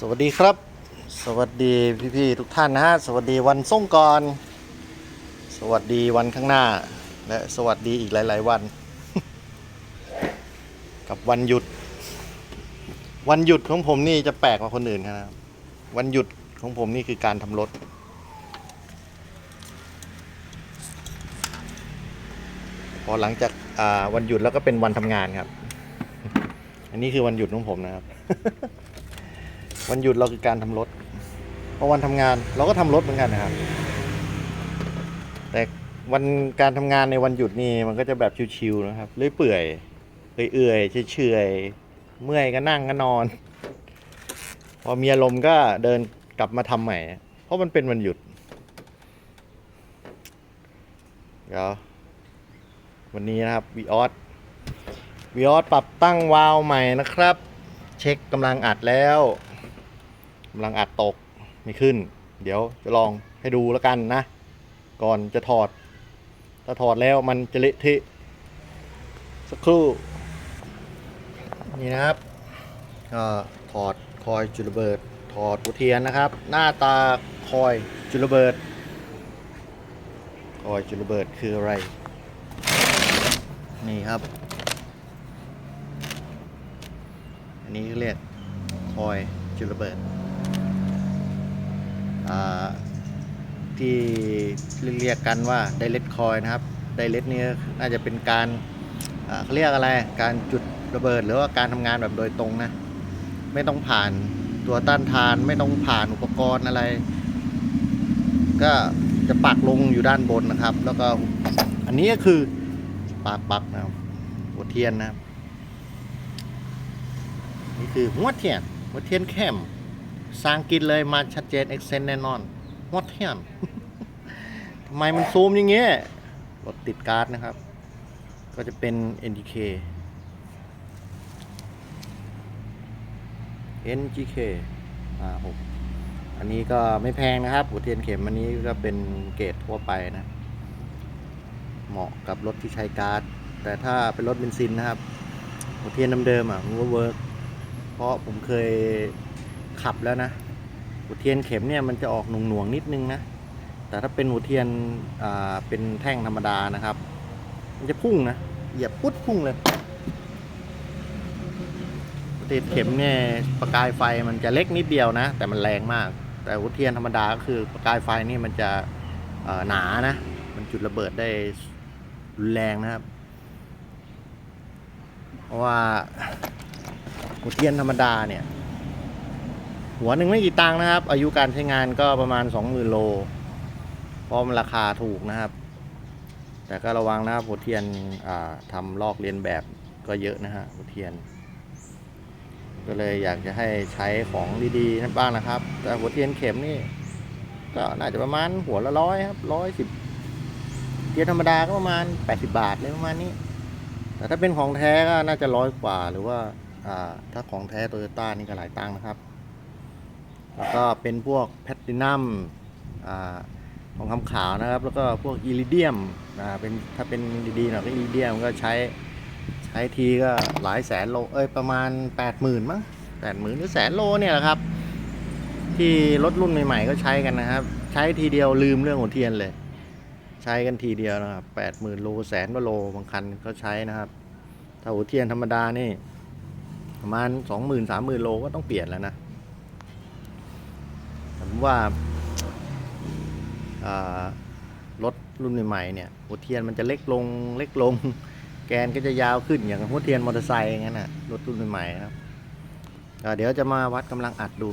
สวัสดีครับ สวัสดีพี่ๆทุกท่านนะฮะ สวัสดีวันส่งกรสวัสดีวันข้างหน้า และสวัสดีอีกหลาย ๆ วัน กับวันหยุด วันหยุดของผมนี่จะแปลกกว่าคนอื่นครับวันหยุดของผมนี่คือการทำรถพอหลังจากวันหยุดแล้วก็เป็นวันทำงานครับ อันนี้คือวันหยุดของผมนะครับ วันหยุดเราคือการทำรถเพราะวันทำงานเราก็ทำรถเหมือนกันนะครับ แต่วันการทำงานในวันหยุดนี่มันก็จะแบบชิวๆนะครับเลื่อยเปื่อยเอื่อยๆเฉยๆเมื่อยก็นั่งก็นอน พอมีอารมณ์ก็เดินกลับมาทำใหม่ เพราะมันเป็นวันหยุดเดี๋ยววันนี้นะครับวีออสวีออสปรับตั้งวาล์วใหม่นะครับ เช็คกำลังอัดแล้ว กำลังอัดตกไม่ขึ้น เดี๋ยวจะลองให้ดูแล้วกันนะ ก่อนจะถอด ถ้าถอดแล้วมันจะเละเทะสักครู่ นี่นะครับก็ถอดคอยจุลเบิด ถอดหัวเทียนนะครับ หน้าตาคอยจุลเบิด คอยจุลเบิดคืออะไร นี่ครับ อันนี้เรียกคอยจุลเบิด ที่เรียกกันว่าไดเ c คอยนะครับไดเ c นี่น่าจะเป็นการเขาเรียกอะไรการจุดระเบิดหรือว่าการทำงานแบบโดยตรงนะ ไม่ต้องผ่านตัวต้านทานไม่ต้องผ่านอุปกรณ์อะไร ก็จะปักลงอยู่ด้านบนนะครับ แล้วก็อันนี้ก็คือปากปักนะครับหัวเทียนนะครับ นี่คือหัวเทียนหัวเทียนเข้ม สร้างกินเลยมาชัดเจนเอ็กเซนแน่นอนหัวเทียนทำไมมันซูมอย่างเงี้ยรถติดการ์ดนะครับ ก็จะเป็น NTK NGK อาอันนี้ก็ไม่แพงนะครับ หัวเทียนเข็มอันนี้ก็เป็นเกรดทั่วไปนะ เหมาะกับรถที่ใช้การ์ด แต่ถ้าเป็นรถเบนซินนะครับ หัวเทียนเดิมๆอะมันก็เวิร์กเพราะผมเคย ขับแล้วนะหัวเทียนเข็มเนี่ยมันจะออกหน่วงๆนิดนึงนะแต่ถ้าเป็นหัวเทียนอ่าเป็นแท่งธรรมดานะครับ มันจะพุ่งนะเหยียบปุ๊ดพุ่งเลยหัวเทียนเข็มเนี่ยประกายไฟมันจะเล็กนิดเดียวนะ แต่มันแรงมาก แต่หัวเทียนธรรมดาก็คือประกายไฟนี่มันจะอ่อหนานะ มันจุดระเบิดได้รุนแรงนะครับ เพราะว่าหัวเทียนธรรมดาเนี่ย หัวหนึ่งไม่กี่ตังค์นะครับ อายุการใช้งานก็ประมาณ 20,000 โล เพราะมันราคาถูกนะครับ แต่ก็ระวังนะครับหัวเทียนทำลอกเลียนแบบก็เยอะนะฮะหัวเทียน ก็เลยอยากจะให้ใช้ของดีๆนั่นบ้างนะครับ แต่หัวเทียนเข็มนี่ก็น่าจะประมาณหัวละร้อยครับร้อยสิบเทียนธรรมดาก็ประมาณ 80 บาทเลยประมาณนี้ แต่ถ้าเป็นของแท้ก็น่าจะร้อยกว่าหรือว่าอ่าถ้าของแท้โตโยต้านี่ก็หลายตังค์นะครับ แล้วก็เป็นพวกแพลตินัมอ่าของคำขาวนะครับ แล้วก็พวกอิริเดียมเป็นถ้าเป็นดีๆหน่อยก็อิริเดียมก็ใช้ใช้ทีก็หลายแสนโลเอ้ยประมาณ 80,000มั้ง80,000หรือแสนโลเนี่ยแหละครับ ที่รถรุ่นใหม่ ๆ ก็ใช้กันนะครับ ใช้ทีเดียวลืมเรื่องหัวเทียนเลย ใช้กันทีเดียวนะครับแปดหมื่นโลแสนกว่าโลบางคันก็ใช้นะครับถ้าหัวเทียนธรรมดานี่ประมาณสองหมื่นสามหมื่นโลก็ต้องเปลี่ยนแล้วนะ ผมว่าอารถรุ่นใหม่ๆเนี่ยหัวเทียนมันจะเล็กลงเล็กลง แกนก็จะยาวขึ้นอย่างหัวเทียนมอเตอร์ไซค์อย่างนั้นนะรถรุ่นใหม่ๆครับเดี๋ยวจะมาวัดกำลังอัดดู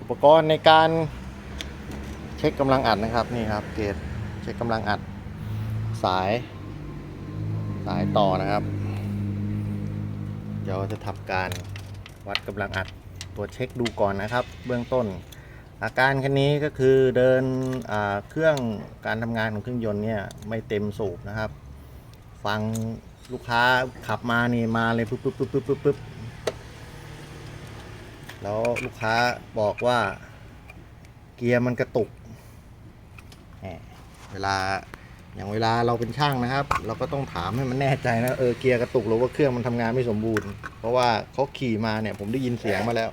อุปกรณ์ในการเช็คกำลังอัดนะครับนี่ครับเกจเช็คกำลังอัดสายสายต่อนะครับ เดี๋ยวจะทำการวัดกำลังอัด ตัวเช็คดูก่อนนะครับ เบื้องต้น อาการคันนี้ก็คือเดินเครื่องการทำงานของเครื่องยนต์เนี่ยไม่เต็มสูบนะครับ ฟังลูกค้าขับมานี่มาเลยปุ๊บปุ๊บปุ๊บปุ๊บปุ๊บปุ๊บแล้วลูกค้าบอกว่าเกียร์มันกระตุก เวลาอย่างเวลาเราเป็นช่างนะครับ เราก็ต้องถามให้มันแน่ใจนะเออเกียร์กระตุกหรือว่าเครื่องมันทำงานไม่สมบูรณ์ เพราะว่าเขาขี่มาเนี่ยผมได้ยินเสียงมาแล้ว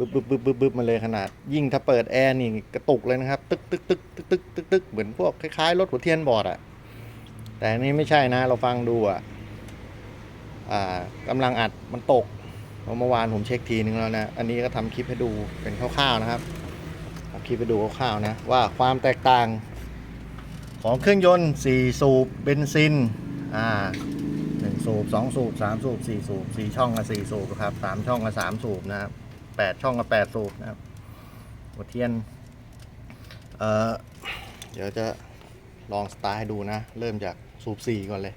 บึบบึบบึบบึบบึบมาเลยขนาด ยิ่งถ้าเปิดแอร์นี่กระตุกเลยนะครับ ตึกตึกตึกตึกตึกตึกตึกเหมือนพวกคล้ายๆรถหัวเทียนบอร์ดอะแต่อันนี่ไม่ใช่นะ เราฟังดูอะอ่ากำลังอัดมันตกเมื่อวานผมเช็คทีนึงแล้วนะ อันนี้ก็ทำคลิปให้ดูเป็นคร่าวๆนะครับทำคลิปให้ดูคร่าวๆนะว่าความแตกต่าง ของเครื่องยนต์ 4 สูบเบนซินอ่า1สูบ 2 สูบ 3 สูบ 4 สูบ 4 ช่องกับ4สูบครับ 3 ช่องกับ3สูบนะครับ 8ช่องกับ8สูบนะครับหัวเทียนเอ่อเดี๋ยวจะลองสตาร์ให้ดูนะ เริ่มจากสูบ4ก่อนเลย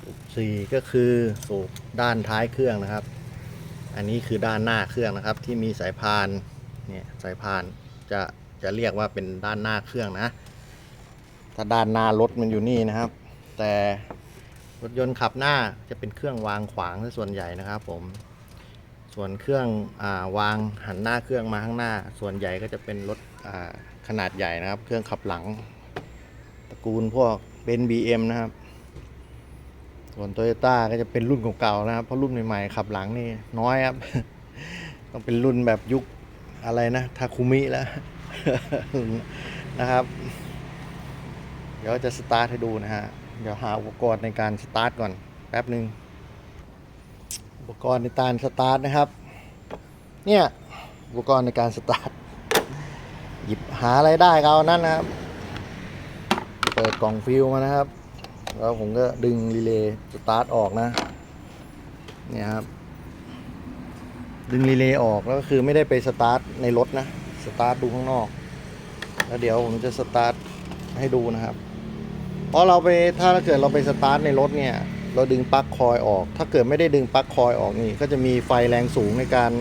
สูบ4ก็คือสูบด้านท้ายเครื่องนะครับ อันนี้คือด้านหน้าเครื่องนะครับ ที่มีสายพานเนี่ยสายพานจะจะเรียกว่าเป็นด้านหน้าเครื่องนะ ถ้าด้านหน้ารถมันอยู่นี่นะครับ แต่รถยนต์ขับหน้าจะเป็นเครื่องวางขวางซะส่วนใหญ่นะครับผม ส่วนเครื่องอาวางหันหน้าเครื่องมาข้างหน้า ส่วนใหญ่ก็จะเป็นรถขนาดใหญ่นะครับ เครื่องขับหลัง ตระกูลพวกเบนบีเอ็มนะครับ ส่วนโตโยต้าก็จะเป็นรุ่นเก่าๆนะครับ เพราะรุ่นใหม่ๆขับหลังนี่น้อยครับ ต้องเป็นรุ่นแบบยุคอะไรนะทาคุมิแล้วนะครับ เดี๋ยวจะสตาร์ทให้ดูนะฮะ เดี๋ยวหาอุปกรณ์ในการสตาร์ทก่อนแป๊บหนึ่ง อุปกรณ์ในการสตาร์ทนะครับ เนี่ย อุปกรณ์ในการสตาร์ท หยิบหาอะไรได้ก็เอานั่นนะครับ เปิดกล่องฟิลมานะครับ แล้วผมก็ดึงรีเลย์สตาร์ทออกนะ เนี่ยครับ ดึงรีเลย์ออกแล้วก็คือไม่ได้ไปสตาร์ทในรถนะ สตาร์ทดูข้างนอก แล้วเดี๋ยวผมจะสตาร์ทให้ดูนะครับ เพราะเราไปถ้าเกิดเราไปสตาร์ทในรถเนี่ย เราดึงปลั๊กคอยออก ถ้าเกิดไม่ได้ดึงปลั๊กคอยออกนี่ ก็จะมีไฟแรงสูงในการ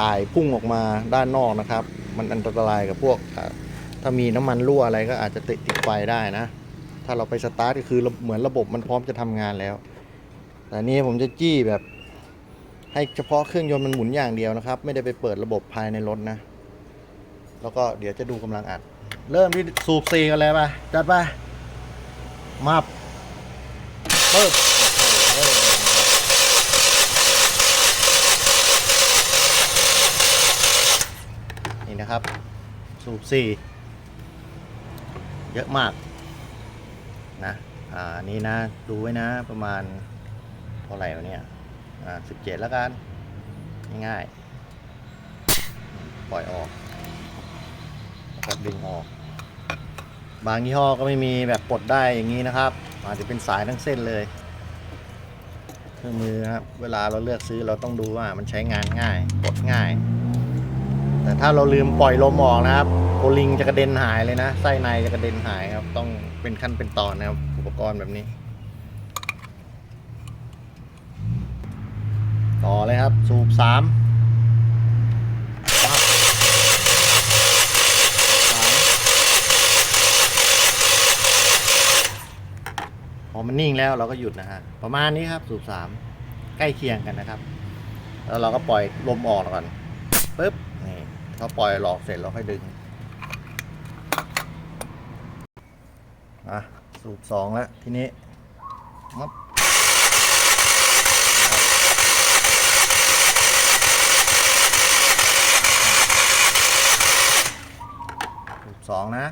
จ่ายพุ่งออกมาด้านนอกนะครับ มันอันตรายกับพวก ถ้ามีน้ำมันรั่วอะไรก็อาจจะติดติดไฟได้นะ ถ้าเราไปสตาร์ทก็คือเหมือนระบบมันพร้อมจะทำงานแล้ว แต่นี่ผมจะจี้แบบ ให้เฉพาะเครื่องยนต์มันหมุนอย่างเดียวนะครับ ไม่ได้ไปเปิดระบบภายในรถนะ แล้วก็เดี๋ยวจะดูกำลังอัด เริ่มที่สูบซีกันเลยไปจัดไปมาบ ปึ๊บนี่นะครับ สูบซีเยอะมากนะอ่านี่นะ ดูไว้นะประมาณเท่าไหร่วะเนี่ยอ่าสิบเจ็ดแล้วกัน ง่ายๆ ปล่อยออกแล้วก็ดึงออก บางยี่ห้อก็ไม่มีแบบปลดได้อย่างนี้นะครับ อาจจะเป็นสายทั้งเส้นเลยเครื่องมือครับเวลาเราเลือกซื้อเราต้องดูว่ามันใช้งานง่ายปลดง่าย แต่ถ้าเราลืมปล่อยลมออกนะครับโอลิงจะกระเด็นหายเลยนะไส้ในจะกระเด็นหายครับ ต้องเป็นขั้นเป็นตอนนะครับอุปกรณ์แบบนี้ ต่อเลยครับ สูบสามปั๊บสามพอ มันนิ่งแล้วเราก็หยุดนะฮะประมาณนี้ครับสูบสามใกล้เคียงกันนะครับ แล้วเราก็ปล่อยลมออกก่อนปึ๊บนี่พอปล่อยหลอกเสร็จเราค่อยดึงอะสูบสองแล้วทีนี้มับสิบสองนะ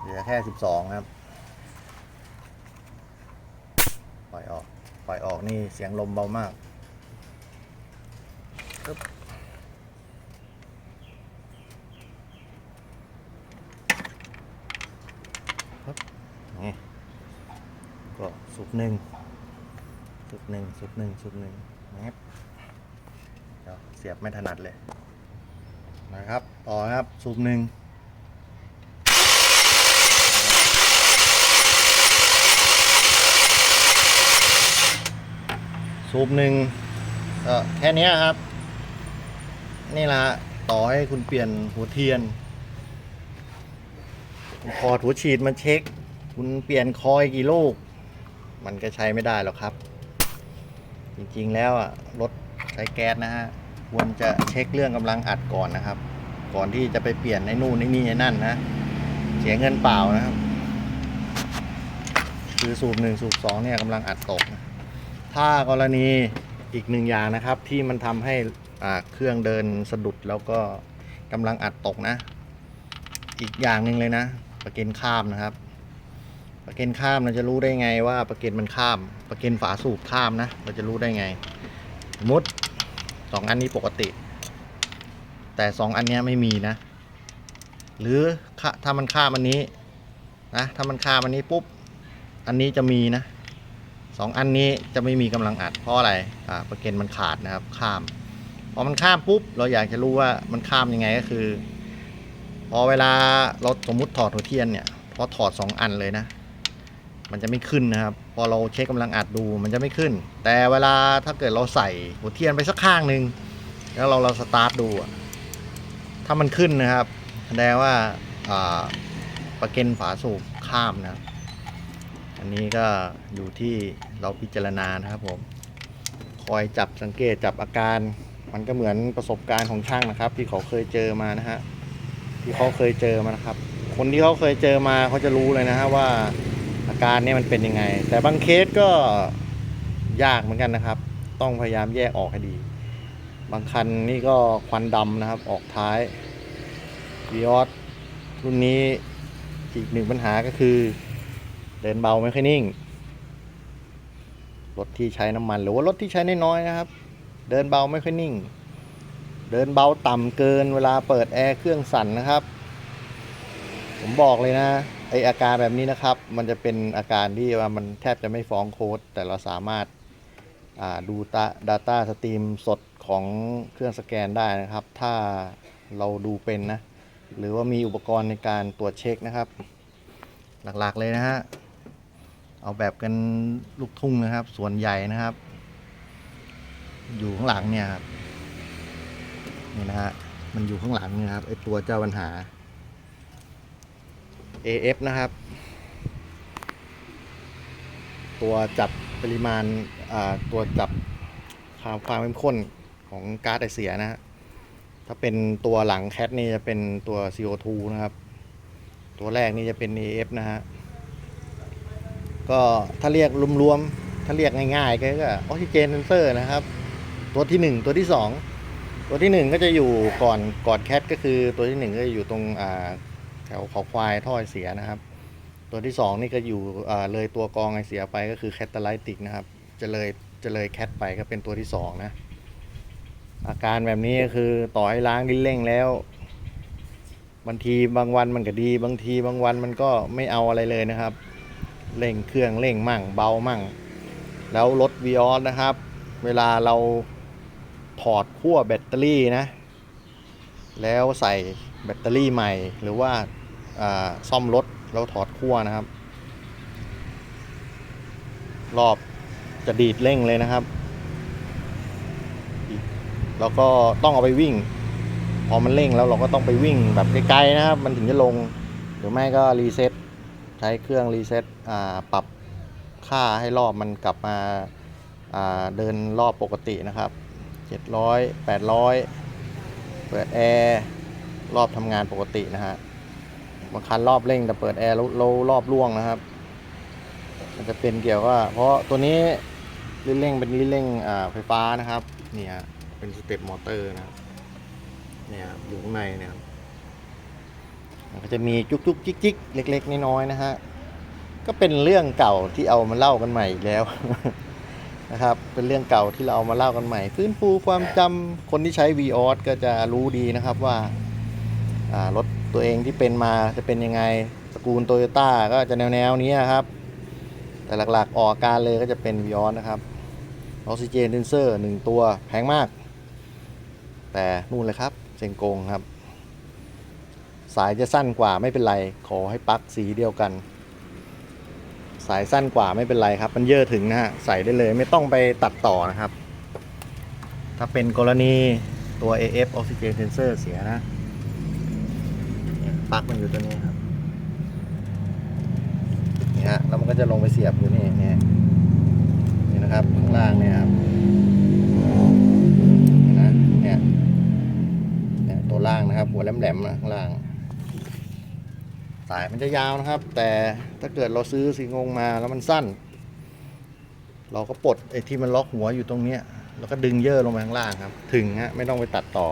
เหลือแค่สิบสองครับ ปล่อยออก ปล่อยออกนี่เสียงลมเบามากปึ๊บปึ๊บนี่ก็สุบหนึ่งสุบหนึ่งสุบหนึ่งสุบหนึ่งนะครับเดี๋ยวเสียบไม่ถนัดเลยนะครับ ต่อครับสูบหนึ่ง สูบหนึ่งก็แค่นี้ครับ นี่แหละต่อให้คุณเปลี่ยนหัวเทียนคุณถอหัวฉีดมาเช็ค คุณเปลี่ยนคอยกี่ลูก มันก็ใช้ไม่ได้หรอกครับ จริงๆแล้วอะรถใช้แก๊สนะฮะควรจะเช็คเรื่องกำลังอัดก่อนนะครับ ก่อนที่จะไปเปลี่ยนในนู่นในนี่ในนั่นนะ เสียเงินเปล่านะครับ คือสูบหนึ่งสูบสองเนี่ยกำลังอัดตกนะ ถ้ากรณีอีกหนึ่งอย่างนะครับที่มันทำให้อ่าเครื่องเดินสะดุดแล้วก็กำลังอัดตกนะ อีกอย่างหนึ่งเลยนะประเกนข้ามนะครับ ประเกนข้ามเราจะรู้ได้ไงว่าประเกนมันข้าม ประเกนฝาสูบข้ามนะ เราจะรู้ได้ไงสมมติสองอันนี้ปกติ แต่สองอันเนี้ยไม่มีนะ หรือถ้ามันข้ามอันนี้นะถ้ามันข้ามอันนี้ปุ๊บอันนี้จะมีนะ สองอันนี้จะไม่มีกำลังอัดเพราะอะไรอ่าประเก็นมันขาดนะครับข้ามพอมันข้ามปุ๊บเราอยากจะรู้ว่ามันข้ามยังไงก็คือ พอเวลาเราสมมุติถอดหัวเทียนเนี่ยพอถอดสองอันเลยนะ มันจะไม่ขึ้นนะครับ พอเราเช็คกำลังอัดดูมันจะไม่ขึ้น แต่เวลาถ้าเกิดเราใส่หัวเทียนไปสักข้างหนึ่งแล้วเราเราสตาร์ทดู ถ้ามันขึ้นนะครับแสดงว่าอ่าประเก็นฝาสูบข้ามนะครับ อันนี้ก็อยู่ที่เราพิจารณานะครับผม คอยจับสังเกตจับอาการ มันก็เหมือนประสบการณ์ของช่างนะครับ ที่เขาเคยเจอมานะฮะที่เขาเคยเจอมานะครับ คนที่เขาเคยเจอมาเขาจะรู้เลยนะฮะว่าอาการนี่ยมันเป็นยังไง แต่บางเคสก็ยากเหมือนกันนะครับ ต้องพยายามแยกออกให้ดี บางคันนี่ก็ควันดำนะครับออกท้ายวีออสรุ่นนี้อีกหนึ่งปัญหาก็คือ เดินเบาไม่ค่อยนิ่ง รถที่ใช้น้ำมันหรือว่ารถที่ใช้น้อยๆนะครับ เดินเบาไม่ค่อยนิ่ง เดินเบาต่ำเกินเวลาเปิดแอร์เครื่องสั่นนะครับ ผมบอกเลยนะไออาการแบบนี้นะครับ มันจะเป็นอาการที่ว่ามันแทบจะไม่ฟ้องโค้ดแต่เราสามารถาดูตา Data สตรีมสดของเครื่องสแกนได้นะครับ ถ้าเราดูเป็นนะ หรือว่ามีอุปกรณ์ในการตรวจเช็คนะครับ หลักๆเลยนะฮะ เอาแบบกันลูกทุ่งนะครับ ส่วนใหญ่นะครับ อยู่ข้างหลังเนี่ยครับนี่นะฮะมันอยู่ข้างหลังนี่ยครับไอตัวเจ้าปัญหา AF นะครับ ตัวจับปริมาณอ่าตัวจับความความเข้มข้นของก๊าซไอเสียนะฮะถ้าเป็นตัวหลังแคทนี่จะเป็นตัว CO2 นะครับ ตัวแรกนี่จะเป็น AF นะฮะ ก็ถ้าเรียกรวมๆ ถ้าเรียกง่ายๆ ก็ออกซิเจนเซนเซอร์นะครับ ตัวที่ 1 ตัวที่ 2 ตัวที่ 1 ก็จะอยู่ก่อนก่อนแคทก็คือตัวที่ 1 ก็จะอยู่ตรงแถวขอควายท่อไอเสียนะครับ ตัวที่ 2 นี่ก็อยู่เลยตัวกองไอเสียไปก็คือแคตตาไลติกนะครับ จะเลยจะเลยแคทไปก็เป็นตัวที่ 2 นะ อาการแบบนี้ก็คือต่อให้ล้างดิ้นเร่งแล้วบางทีบางวันมันก็ดี บางทีบางวันมันก็ไม่เอาอะไรเลยนะครับ เร่งเครื่องเร่งมั่งเบามั่ง แล้วรถวีออสนะครับ เวลาเราถอดขั้วแบตเตอรี่นะ แล้วใส่แบตเตอรี่ใหม่ หรือว่าาซ่อมรถแล้วถอดขั้วนะครับ รอบจะดีดเร่งเลยนะครับ แล้วก็ต้องเอาไปวิ่ง พอมันเร่งแล้วเราก็ต้องไปวิ่งแบบไกลๆนะครับ มันถึงจะลง หรือไม่ก็รีเซ็ต ใช้เครื่องรีเซ็ตปรับค่าให้รอบมันกลับมาาเดินรอบปกตินะครับ 700 800 เปิดแอร์รอบทำงานปกตินะฮะบางคันรอบเร่งแต่เปิดแอร์แล้วรอบร่วงนะครับ มันจะเป็นเกี่ยวว่า เพราะตัวนี้ลิ้นเร่งเป็นลิ้นเร่งอ่าไฟฟ้านะครับ เนี่ยเป็นสเต็ปมอเตอร์นะครับเนี่ยอยู่ข้างในเนี่ย มันก็จะมีจุกจุกจิกจิกเล็ก ๆน้อยๆนะฮะก็เป็นเรื่องเก่าที่เอามาเล่ากันใหม่อีกแล้วนะครับ เป็นเรื่องเก่าที่เราเอามาเล่ากันใหม่ ฟื้นฟูความจำคนที่ใช้ v ีออก็จะรู้ดีนะครับว่ารถตัวเองที่เป็นมาจะเป็นยังไงตระกูลโตโยต้าก็จะแนวๆนี้ครับ แต่หลักๆออกอการเลยก็จะเป็น v ีออนะครับออกซิเจนเซนเซอร์หนึ่งตัวแพงมาก แต่นู่นเลยครับเซงโกงครับ สายจะสั้นกว่าไม่เป็นไร ขอให้ปลั๊กสีเดียวกัน สายสั้นกว่าไม่เป็นไรครับ มันเยอะถึงนะฮะใส่ได้เลยไม่ต้องไปตัดต่อนะครับ ถ้าเป็นกรณีตัว AF Oxygen Sensor เสียนะปลั๊กมันอยู่ตัวนี้ครับนี่ฮะแล้วมันก็จะลงไปเสียบอยู่นี่นี่นี่นะครับข้างล่างเนี่ยครับนะเนี่ยเนี่ยตัวล่างนะครับ หัวแหลมๆนะข้างล่าง สายมันจะยาวนะครับ แต่ถ้าเกิดเราซื้อสีงงมาแล้วมันสั้น เราก็ปลดไอ้ที่มันล็อกหัวอยู่ตรงเนี้ยแล้วก็ดึงเยื่อลงไปข้างล่างครับ ถึงฮะไม่ต้องไปตัดต่อ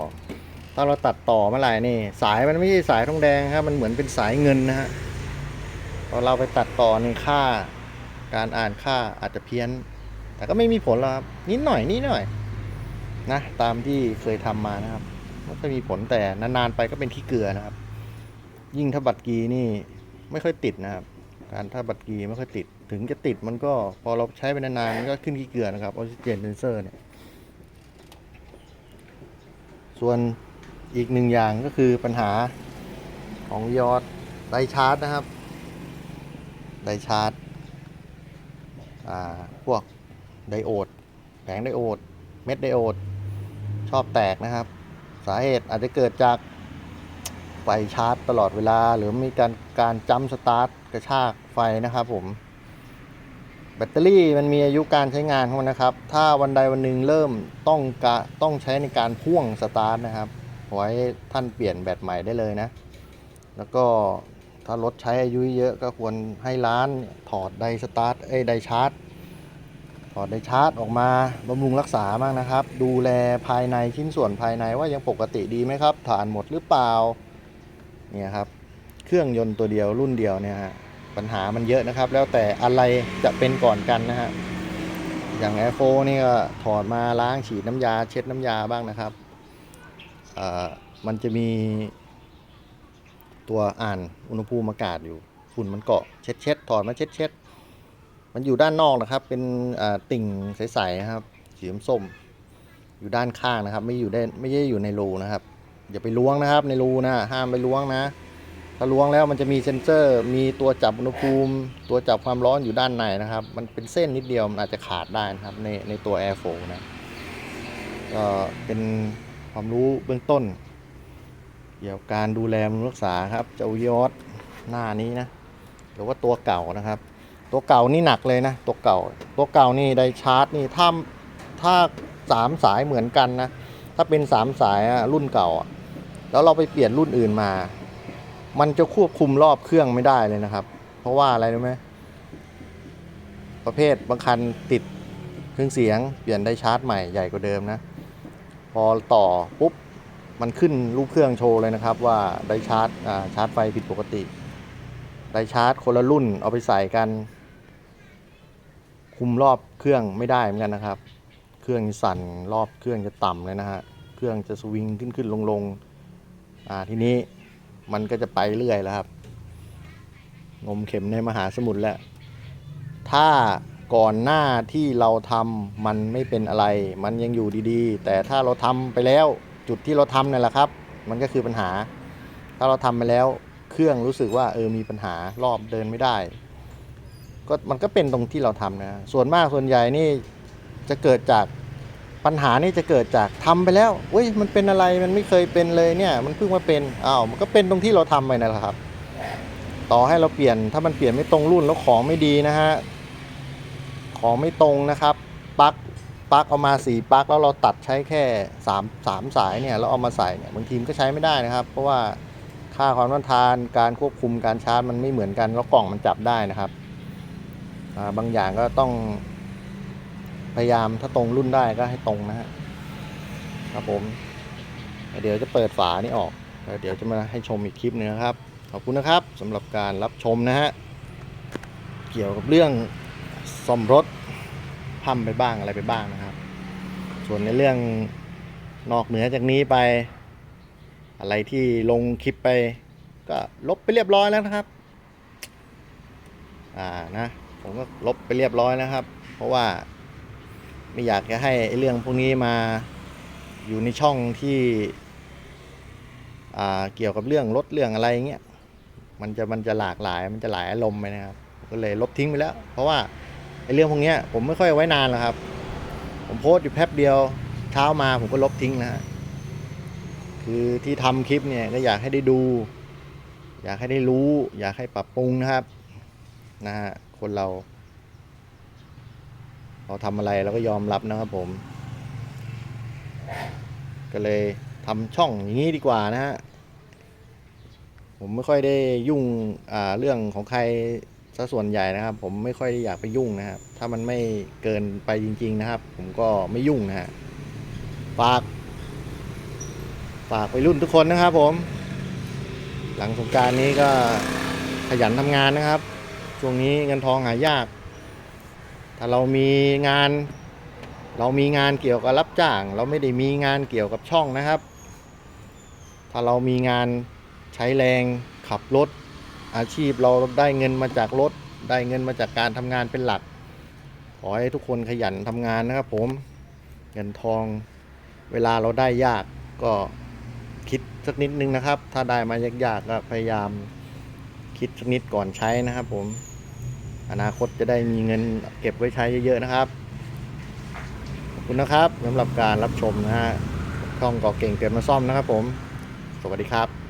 ถ้าเราตัดต่อเมื่อไหร่นี่ สายมันไม่ใช่สายทองแดงครับมันเหมือนเป็นสายเงินนะฮะพอเราไปตัดต่อในค่า การอ่านค่าอาจจะเพี้ยน แต่ก็ไม่มีผลหรอกครับนิดหน่อยนิดหน่อยนะตามที่เคยทำมานะครับม่ค่อยมีผลแต่นานๆไปก็เป็นขี้เกลือนะครับ ยิ่งถ้าบัตรกีนี่ไม่ค่อยติดนะครับการถ้าบัตรกีไม่ค่อยติด ถึงจะติดมันก็พอเราใช้ไปนานๆมันก็ขึ้นขี้เกลือนะครับออกซิเจนเซนเซอร์เนี่ยส่วนอีกหนึ่งอย่างก็คือปัญหาของยอดไดชาร์จนะครับไดชาร์จอ่าพวกไดโอดแผงไดโอด เม็ดไดโอด ชอบแตกนะครับ สาเหตุอาจจะเกิดจาก ไฟชาร์จตลอดเวลา หรือมีการการจัมสตาร์ทกระชากไฟนะครับผม แบตเตอรี่มันมีอายุการใช้งานของมันนะครับ ถ้าวันใดวันหนึ่งเริ่มต้องกะต้องใช้ในการพ่วงสตาร์ทนะครับขอให้ท่านเปลี่ยนแบตใหม่ได้เลยนะ แล้วก็ถ้ารถใช้อายุเยอะก็ควรให้ร้านถอดไดสตาร์ทเอ้ไดชาร์จถอดไดชาร์จออกมาบำรุงรักษาบ้างนะครับ ดูแลภายในชิ้นส่วนภายในว่ายังปกติดีไหมครับ ฐานหมดหรือเปล่า เนี่ยครับ เครื่องยนต์ตัวเดียวรุ่นเดียวเนี่ยฮะปัญหามันเยอะนะครับ แล้วแต่อะไรจะเป็นก่อนกันนะฮะอย่างแอร์โฟนี่ก็ถอดมาล้างฉีดน้ำยาเช็ดน้ำยาบ้างนะครับมันจะมีตัวอ่านอุณหภูมิอากาศอยู่ฝุ่นมันเกาะเช็ดเช็ดถอดมาเช็ดเช็ดมันอยู่ด้านนอกนะครับ เป็นติ่งใสๆนะครับสีส้มอยู่ด้านข้างนะครับ ไม่อยู่ได้ไม่ใช่อยู่ในรูนะครับ อย่าไปล้วงนะครับ ในรูนะห้ามไปล้วงนะ ถ้าล้วงแล้วมันจะมีเซ็นเซอร์ มีตัวจับอุณหภูมิ ตัวจับความร้อนอยู่ด้านในนะครับ มันเป็นเส้นนิดเดียวมันอาจจะขาดได้นะครับ ในในตัว Air 4นะก็เป็นความรู้เบื้องต้น เกี่ยวกับการดูแลบำรุงรักษาครับเจ้ายอดหน้านี้นะหรือว่าตัวเก่านะครับ ตัวเก่านี่หนักเลยนะ ตัวเก่า ตัวเก่านี่ไดชาร์จนี่ถ้าถ้าสามสายเหมือนกันนะ ถ้าเป็นสามสายรุ่นเก่า แล้วเราไปเปลี่ยนรุ่นอื่นมา มันจะควบคุมรอบเครื่องไม่ได้เลยนะครับ เพราะว่าอะไรรู้ไหมประเภทบางคันติดเครื่องเสียง เปลี่ยนได้ชาร์จใหม่ใหญ่กว่าเดิมนะ พอต่อปุ๊บมันขึ้นรูปเครื่องโชว์เลยนะครับ ว่าได้ชาร์จชาร์จไฟผิดปกติ ได้ชาร์จคนละรุ่นเอาไปใส่กัน คุมรอบเครื่องไม่ได้เหมือนกันนะครับ เครื่องสั่นรอบเครื่องจะต่ำเลยนะฮะ เครื่องจะสวิงขึ้นขึ้นลงลง อ่าทีนี้มันก็จะไปเรื่อยแล้วครับ งมเข็มในมหาสมุทรแล้ว ถ้าก่อนหน้าที่เราทำมันไม่เป็นอะไร มันยังอยู่ดีๆ แต่ถ้าเราทำไปแล้วจุดที่เราทำนั่นแหละครับ มันก็คือปัญหา ถ้าเราทำไปแล้วเครื่องรู้สึกว่าเออมีปัญหารอบเดินไม่ได้ ก็มันก็เป็นตรงที่เราทำนะ ส่วนมากส่วนใหญ่นี่จะเกิดจาก ปัญหานี่จะเกิดจากทำไปแล้วเว้ยมันเป็นอะไรมันไม่เคยเป็นเลยเนี่ย มันเพิ่งมาเป็นอ้าวมันก็เป็นตรงที่เราทำไปนั่นแหละครับ ต่อให้เราเปลี่ยนถ้ามันเปลี่ยนไม่ตรงรุ่นแล้วของไม่ดีนะฮะของไม่ตรงนะครับปลั๊กปลั๊กเอามาสี่ปลั๊กแล้วเราตัดใช้แค่สามสามสายเนี่ยแล้วเอามาใส่เนี่ยบางทีมนก็ใช้ไม่ได้นะครับ เพราะว่าค่าความต้านทานการควบคุมการชาร์จมันไม่เหมือนกันแล้วกล่องมันจับได้นะครับาบางอย่างก็ต้อง พยายามถ้าตรงรุ่นได้ก็ให้ตรงนะฮะครับผมเดี๋ยวจะเปิดฝานี่ออกแล้วเดี๋ยวจะมาให้ชมอีกคลิปหนึงครับขอบคุณนะครับสำหรับการรับชมนะฮะเกี่ยวกับเรื่องซ่อมรถพัมไปบ้างอะไรไปบ้างนะครับ ส่วนในเรื่องนอกเหนือจากนี้ไป อะไรที่ลงคลิปไป ก็ลบไปเรียบร้อยแล้วนะครับ อ่านะ ผมก็ลบไปเรียบร้อยแล้วครับ เพราะว่า ไม่อยากจะให้ไอเรื่องพวกนี้มาอยู่ในช่องที่เกี่ยวกับเรื่องรถเรื่องอะไรเงี้ยมันจะมันจะหลากหลาย มันจะหลายอารมณ์ไปนะครับก็เลยลบทิ้งไปแล้ว เพราะว่าไอ้เรื่องพวกนี้ผมไม่ค่อยไว้นานหรอกครับ ผมโพสต์อยู่แป๊บเดียวเช้ามาผมก็ลบทิ้งนะฮะคือที่ทำคลิปเนี่ยก็อยากให้ได้ดู อยากให้ได้รู้ อยากให้ปรับปรุงนะครับนะฮะคนเรา เราทำอะไรเราก็ยอมรับนะครับผม ก็เลยทำช่องอย่างนี้ดีกว่านะฮะ ผมไม่ค่อยได้ยุ่งเรื่องของใครซะส่วนใหญ่นะครับ ผมไม่ค่อยอยากไปยุ่งนะครับ ถ้ามันไม่เกินไปจริง ๆ นะครับ ผมก็ไม่ยุ่งนะฮะฝาก ฝากไปรุ่นทุกคนนะครับ ผม หลังสงการนี้ก็ขยันทำงานนะครับ ช่วงนี้เงินทองหายาก ถ้าเรามีงาน เรามีงานเกี่ยวกับรับจ้าง เราไม่ได้มีงานเกี่ยวกับช่องนะครับ ถ้าเรามีงานใช้แรงขับรถ อาชีพเราได้เงินมาจากรถ ได้เงินมาจากการทำงานเป็นหลัก ขอให้ทุกคนขยันทำงานนะครับผม เงินทองเวลาเราได้ยากก็คิดสักนิดนึงนะครับ ถ้าได้มายากๆก็พยายามคิดสักนิดก่อนใช้นะครับผม อนาคตจะได้มีเงินเก็บไว้ใช้เยอะๆนะครับ ขอบคุณนะครับสำหรับการรับชมนะฮะช่องก่อเก่งเกิดมาซ่อมนะครับผม สวัสดีครับ